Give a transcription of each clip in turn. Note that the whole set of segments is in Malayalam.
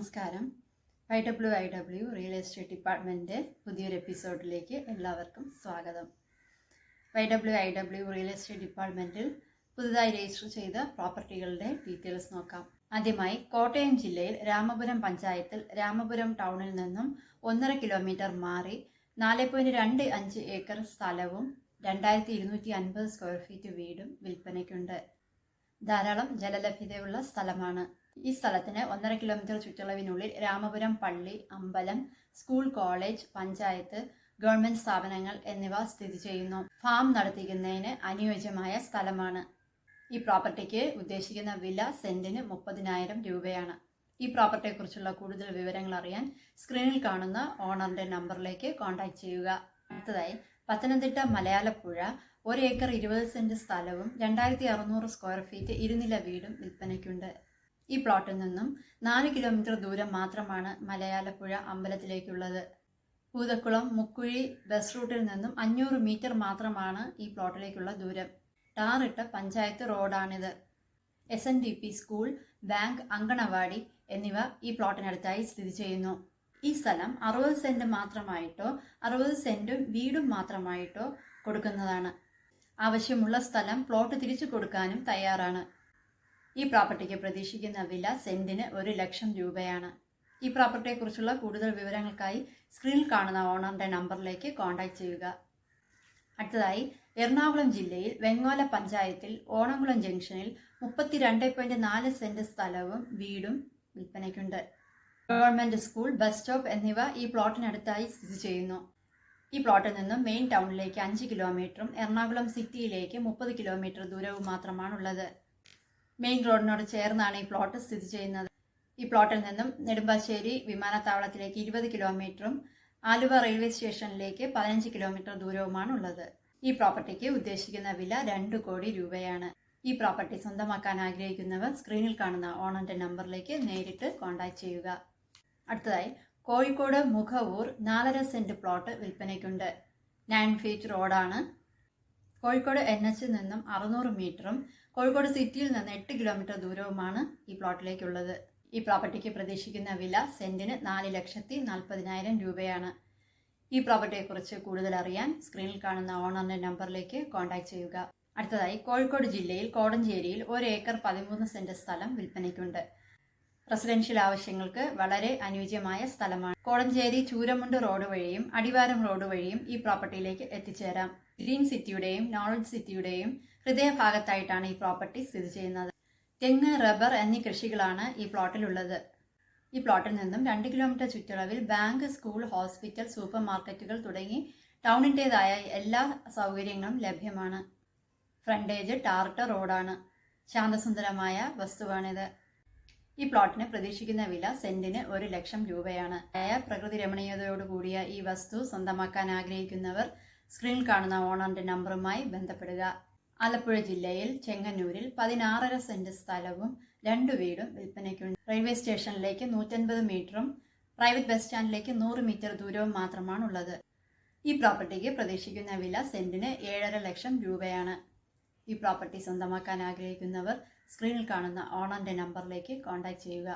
നമസ്കാരം. I W I W real estate department പുതിയൊരു എപ്പിസോഡിലേക്ക് എല്ലാവർക്കും സ്വാഗതം. I W I W real estate ഡിപ്പാർട്ട്മെന്റിൽ പുതുതായി രജിസ്റ്റർ ചെയ്ത പ്രോപ്പർട്ടികളുടെ ഡീറ്റെയിൽസ് നോക്കാം. ആദ്യമായി കോട്ടയം ജില്ലയിൽ രാമപുരം പഞ്ചായത്തിൽ രാമപുരം ടൗണിൽ നിന്നും ഒന്നര കിലോമീറ്റർ മാറി നാല് പോയിന്റ് രണ്ട് അഞ്ച് ഏക്കർ സ്ഥലവും രണ്ടായിരത്തി ഇരുന്നൂറ്റി അൻപത് സ്ക്വയർ ഫീറ്റ് വീടും വിൽപ്പനയ്ക്കുണ്ട്. ധാരാളം ജലലഭ്യതയുള്ള സ്ഥലമാണ്. ഈ സ്ഥലത്തിന് ഒന്നര കിലോമീറ്റർ ചുറ്റളവിനുള്ളിൽ രാമപുരം പള്ളി അമ്പലം സ്കൂൾ കോളേജ് പഞ്ചായത്ത് ഗവൺമെന്റ് സ്ഥാപനങ്ങൾ എന്നിവ സ്ഥിതി ചെയ്യുന്നു. ഫാം നടത്തിക്കുന്നതിന് അനുയോജ്യമായ സ്ഥലമാണ്. ഈ പ്രോപ്പർട്ടിക്ക് ഉദ്ദേശിക്കുന്ന വില സെന്റിന് മുപ്പതിനായിരം രൂപയാണ്. ഈ പ്രോപ്പർട്ടിയെക്കുറിച്ചുള്ള കൂടുതൽ വിവരങ്ങൾ അറിയാൻ സ്ക്രീനിൽ കാണുന്ന ഓണറിന്റെ നമ്പറിലേക്ക് കോൺടാക്ട് ചെയ്യുക. അടുത്തതായി പത്തനംതിട്ട മലയാളപ്പുഴ ഒരു ഏക്കർ ഇരുപത് സെന്റ് സ്ഥലവും രണ്ടായിരത്തി അറുന്നൂറ് സ്ക്വയർ ഫീറ്റ് ഇരുനില വീടും വിൽപ്പനയ്ക്കുണ്ട്. ഈ പ്ലോട്ടിൽ നിന്നും നാല് കിലോമീറ്റർ ദൂരം മാത്രമാണ് മലയാളപ്പുഴ അമ്പലത്തിലേക്കുള്ളത്. പൂതക്കുളം മുക്കുഴി ബസ് റൂട്ടിൽ നിന്നും അഞ്ഞൂറ് മീറ്റർ മാത്രമാണ് ഈ പ്ലോട്ടിലേക്കുള്ള ദൂരം. ടാറിട്ട panchayat റോഡാണിത്. S N D P school bank anganwadi എന്നിവ ഈ പ്ലോട്ടിനടുത്തായി സ്ഥിതി ചെയ്യുന്നു. ഈ സ്ഥലം അറുപത് സെന്റ് മാത്രമായിട്ടോ അറുപത് സെന്റും വീടും മാത്രമായിട്ടോ കൊടുക്കുന്നതാണ്. ആവശ്യമുള്ള സ്ഥലം പ്ലോട്ട് തിരിച്ചു കൊടുക്കാനും തയ്യാറാണ്. ഈ പ്രോപ്പർട്ടിക്ക് പ്രതീക്ഷിക്കുന്ന വില സെന്റിന് ഒരു ലക്ഷം രൂപയാണ്. ഈ പ്രോപ്പർട്ടിയെക്കുറിച്ചുള്ള കൂടുതൽ വിവരങ്ങൾക്കായി സ്ക്രീനിൽ കാണുന്ന ഓണറിന്റെ നമ്പറിലേക്ക് കോൺടാക്ട് ചെയ്യുക. അടുത്തതായി എറണാകുളം ജില്ലയിൽ വെങ്ങോല പഞ്ചായത്തിൽ ഓണംകുളം ജംഗ്ഷനിൽ മുപ്പത്തിരണ്ട് പോയിന്റ് നാല് സെന്റ് സ്ഥലവും വീടും വിൽപ്പനയ്ക്കുണ്ട്. ഗവൺമെന്റ് സ്കൂൾ ബസ് സ്റ്റോപ്പ് എന്നിവ ഈ പ്ലോട്ടിനടുത്തായി സ്ഥിതി ചെയ്യുന്നു. ഈ പ്ലോട്ടിൽ നിന്നും മെയിൻ ടൗണിലേക്ക് അഞ്ച് കിലോമീറ്ററും എറണാകുളം സിറ്റിയിലേക്ക് മുപ്പത് കിലോമീറ്റർ ദൂരവും മാത്രമാണുള്ളത്. മെയിൻ റോഡിനോട് ചേർന്നാണ് ഈ പ്ലോട്ട് സ്ഥിതി ചെയ്യുന്നത്. ഈ പ്ലോട്ടിൽ നിന്നും നെടുമ്പാശ്ശേരി വിമാനത്താവളത്തിലേക്ക് ഇരുപത് കിലോമീറ്ററും ആലുവ റെയിൽവേ സ്റ്റേഷനിലേക്ക് പതിനഞ്ച് കിലോമീറ്റർ ദൂരവുമാണ് ഉള്ളത് ഈ പ്രോപ്പർട്ടിക്ക് ഉദ്ദേശിക്കുന്ന വില രണ്ട് കോടി രൂപയാണ്. ഈ പ്രോപ്പർട്ടി സ്വന്തമാക്കാൻ ആഗ്രഹിക്കുന്നവർ സ്ക്രീനിൽ കാണുന്ന ഓണറിന്റെ നമ്പറിലേക്ക് നേരിട്ട് കോൺടാക്ട് ചെയ്യുക. അടുത്തതായി കോഴിക്കോട് മുഖവൂർ നാലര സെന്റ് പ്ലോട്ട് വിൽപ്പനയ്ക്കുണ്ട്. നയൻ ഫീറ്റ് റോഡാണ് കോഴിക്കോട് എൻ എച്ചിൽ നിന്നും അറുന്നൂറ് മീറ്ററും കോഴിക്കോട് സിറ്റിയിൽ നിന്ന് എട്ട് കിലോമീറ്റർ ദൂരവുമാണ് ഈ പ്ലോട്ടിലേക്കുള്ളത്. ഈ പ്രോപ്പർട്ടിക്ക് പ്രതീക്ഷിക്കുന്ന വില സെന്റിന് നാല് ലക്ഷത്തി നാൽപ്പതിനായിരം രൂപയാണ്. ഈ പ്രോപ്പർട്ടിയെക്കുറിച്ച് കൂടുതൽ അറിയാൻ സ്ക്രീനിൽ കാണുന്ന ഓണറിന്റെ നമ്പറിലേക്ക് കോൺടാക്ട് ചെയ്യുക. അടുത്തതായി കോഴിക്കോട് ജില്ലയിൽ കോടഞ്ചേരിയിൽ ഒരു ഏക്കർ പതിമൂന്ന് സെന്റ് സ്ഥലം വിൽപ്പനയ്ക്കുണ്ട്. റെസിഡൻഷ്യൽ ആവശ്യങ്ങൾക്ക് വളരെ അനുയോജ്യമായ സ്ഥലമാണ്. കോടഞ്ചേരി ചൂരമുണ്ട് റോഡ് വഴിയും അടിവാരം റോഡ് വഴിയും ഈ പ്രോപ്പർട്ടിയിലേക്ക് എത്തിച്ചേരാം. ഗ്രീൻ സിറ്റിയുടെയും നോളജ് സിറ്റിയുടെയും ഹൃദയഭാഗത്തായിട്ടാണ് ഈ പ്രോപ്പർട്ടി സ്ഥിതി ചെയ്യുന്നത്. തെങ്ങ് റബ്ബർ എന്നീ കൃഷികളാണ് ഈ പ്ലോട്ടിലുള്ളത്. ഈ പ്ലോട്ടിൽ നിന്നും രണ്ട് കിലോമീറ്റർ ചുറ്റളവിൽ ബാങ്ക് സ്കൂൾ ഹോസ്പിറ്റൽ സൂപ്പർ മാർക്കറ്റുകൾ തുടങ്ങി ടൗണിന്റെതായ എല്ലാ സൗകര്യങ്ങളും ലഭ്യമാണ്. ഫ്രണ്ടേജ് ടാർട്ട റോഡാണ്. ശാന്തസുന്ദരമായ വസ്തുവാണിത്. ഈ പ്ലോട്ടിന് പ്രതീക്ഷിക്കുന്ന വില സെന്റിന് ഒരു ലക്ഷം രൂപയാണ്. ആയ പ്രകൃതി രമണീയതയോട് കൂടിയ ഈ വസ്തു സ്വന്തമാക്കാൻ ആഗ്രഹിക്കുന്നവർ സ്ക്രീനിൽ കാണുന്ന ഓണറിന്റെ നമ്പറുമായി ബന്ധപ്പെടുക. ആലപ്പുഴ ജില്ലയിൽ ചെങ്ങന്നൂരിൽ പതിനാറര സെന്റ് സ്ഥലവും രണ്ടു വീടും വിൽപ്പനയ്ക്കുണ്ട്. റെയിൽവേ സ്റ്റേഷനിലേക്ക് നൂറ്റൻപത് മീറ്ററും പ്രൈവറ്റ് ബസ് സ്റ്റാൻഡിലേക്ക് നൂറ് മീറ്റർ ദൂരവും മാത്രമാണുള്ളത്. ഈ പ്രോപ്പർട്ടിക്ക് പ്രതീക്ഷിക്കുന്ന വില സെന്റിന് ഏഴര ലക്ഷം രൂപയാണ്. ഈ പ്രോപ്പർട്ടി സ്വന്തമാക്കാൻ ആഗ്രഹിക്കുന്നവർ സ്ക്രീനിൽ കാണുന്ന ഓണറിന്റെ നമ്പറിലേക്ക് കോൺടാക്റ്റ് ചെയ്യുക.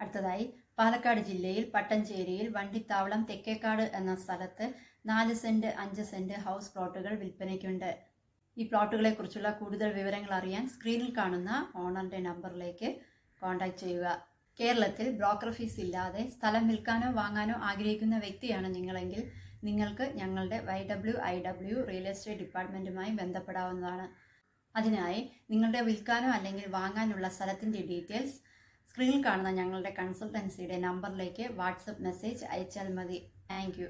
അടുത്തതായി പാലക്കാട് ജില്ലയിൽ പട്ടഞ്ചേരിയിൽ വണ്ടിത്താവളം തെക്കേക്കാട് എന്ന സ്ഥലത്ത് നാല് സെന്റ് അഞ്ച് സെന്റ് ഹൗസ് പ്ലോട്ടുകൾ വിൽപ്പനയ്ക്കുണ്ട്. ഈ പ്ലോട്ടുകളെക്കുറിച്ചുള്ള കൂടുതൽ വിവരങ്ങൾ അറിയാൻ സ്ക്രീനിൽ കാണുന്ന ഓണറിന്റെ നമ്പറിലേക്ക് കോൺടാക്റ്റ് ചെയ്യുക. കേരളത്തിൽ ബ്രോക്കർ ഫീസ് ഇല്ലാതെ സ്ഥലം വിൽക്കാനോ വാങ്ങാനോ ആഗ്രഹിക്കുന്ന വ്യക്തിയാണ് നിങ്ങളെങ്കിൽ നിങ്ങൾക്ക് ഞങ്ങളുടെ Y W I W real estate ഡിപ്പാർട്ട്മെന്റുമായി ബന്ധപ്പെടാവുന്നതാണ്. അതിനായി നിങ്ങളുടെ വിൽക്കാനോ അല്ലെങ്കിൽ വാങ്ങാനുള്ള സ്ഥലത്തിന്റെ ഡീറ്റെയിൽസ് സ്ക്രീനിൽ കാണുന്ന ഞങ്ങളുടെ കൺസൾട്ടൻസിയുടെ നമ്പറിലേക്ക് വാട്സപ്പ് മെസ്സേജ് അയച്ചാൽ മതി. താങ്ക്